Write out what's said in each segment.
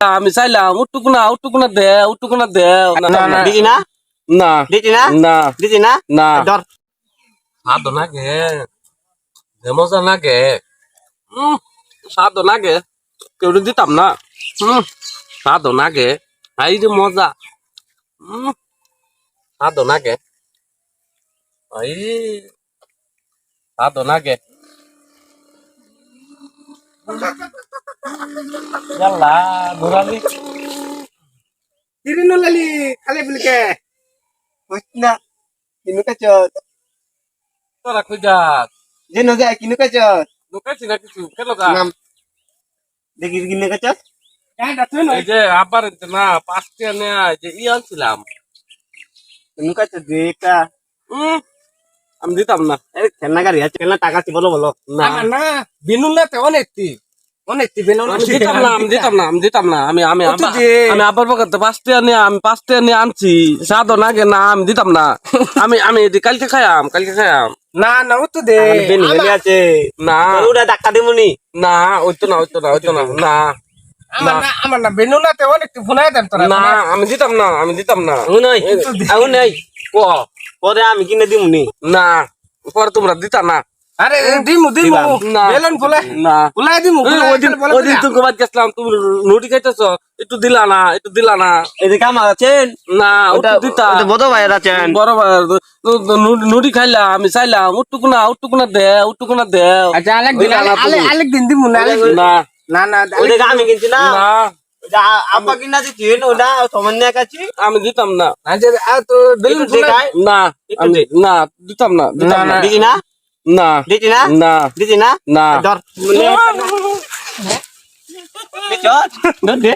আমি চাইলাম উটুকুনা উটুকুনা দে উটুকুনা দে না না দিদি না না দিদি না না দিদি না না ধর সাধো নাগে যে মজা লাগে উম, সাধো নাগে কেউ দিতাম না উম, সাধো নাগে এই যে মজা উম, সাধো নাগে এই সাধো নাগে লালি খালি বলকে না যে ন না আবার না পাঁচটা নেয়া ই আনছিলাম কিনু কাচত দেখা উম, আমি দিতাম না এই খেলনা গাড়ি খেলনা টাকা আছে বলো বলো না না বিনুলাতে অনেকটি অনেকটি বেনুন আমি দিতাম না আমি দিতাম না আমি দিতাম না আমি আমি নিয়ে আমি পাঁচটা নিয়ে আনছি সাদো না গে না আমি দিতাম না। আমি আমি কালকে খাইয়াম কালকে খাইয়াম। না না ও তো দে বেনি বেনি আছে। না। ওটা ধাক্কা দিমুনি না। না না ওইতো না না আমার না। আমার না বেনুলাতে অনেকটি ফোনায় দেন তোরা না আমি দিতাম না আমি দিতাম না। ও নই আউ নই পরে আমি কিনে দিমুনি না পরে তোমরা দিতা না। আরে দিমু দিমু। না। বেলুন ফুলে না। ফুলাই দিমু ওই ফুলাই ওইদিন তুমি বাদ গেছিলাম তুমি রুটি খাইতেছ একটু দিলা না একটু দিলা না। এদিকে আমার আছেন না ওটা দিতা। ওটা বড় ভাই আছেন বরাবর নুডি খাইলাম আমি চাইলাম উটুকুনা উটুকুনা দে উটুকুনা দে। আচ্ছা আলেক দিন ওই না, না, আলেক দিন দিমু না। না। না না ওইটা আমি কিনছি না। না। ওটা আপা কিনা দিচ্ছেন ওটা সামান্য কাছে আমি দিতাম না। আচ্ছা তো ফুলাই না একটু না দিতাম না দিতাম না, না দিদি না না দিদি না না দিদি না না ধর চল ধর দে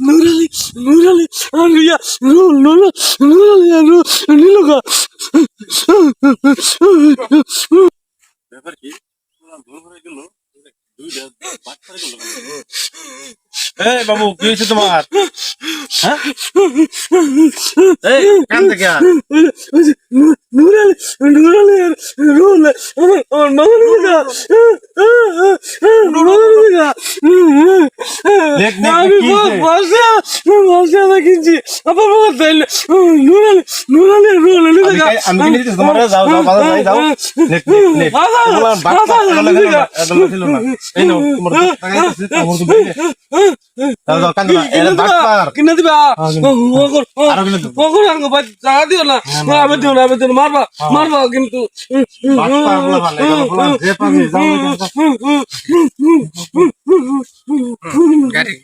নুরালি নুরালি এই বাবু কি হয়েছে তোমার? হ্যাঁ? এই কান থেকে আর। নুরালি নুরালি আর আমার আমার মামা নিলকা মামা নিলকা দেখ, দেখ, কি বসে কিনছি। আবার বাবা তাইলে নুরালি নুরালি রোলে আমি আমি কিনে দিতেছি তোমার যাও যাও বাজার যাই যাও। নে, নে, নে। বাবা, এগুলো বাটপা, বাবা, এগুলো ছিল না, বাবা। এগুলো ছিল না। এই নাও, তোমার টাকা দিতেছি, তোমার তো বেরিয়ে। যাও, যাও, কান্দো না, এরা কিনে দিবা কিনে আরও কিনে দেবো। ওগর আঙ্গ ভাই জায়গা দিও না। আমি দিও না আমি দিও মারবা মারবা কিন্তু। বাটপারগুলো ভালো, এগুলো যে পাবে, যাও, যাও, যাও। গাড়ি।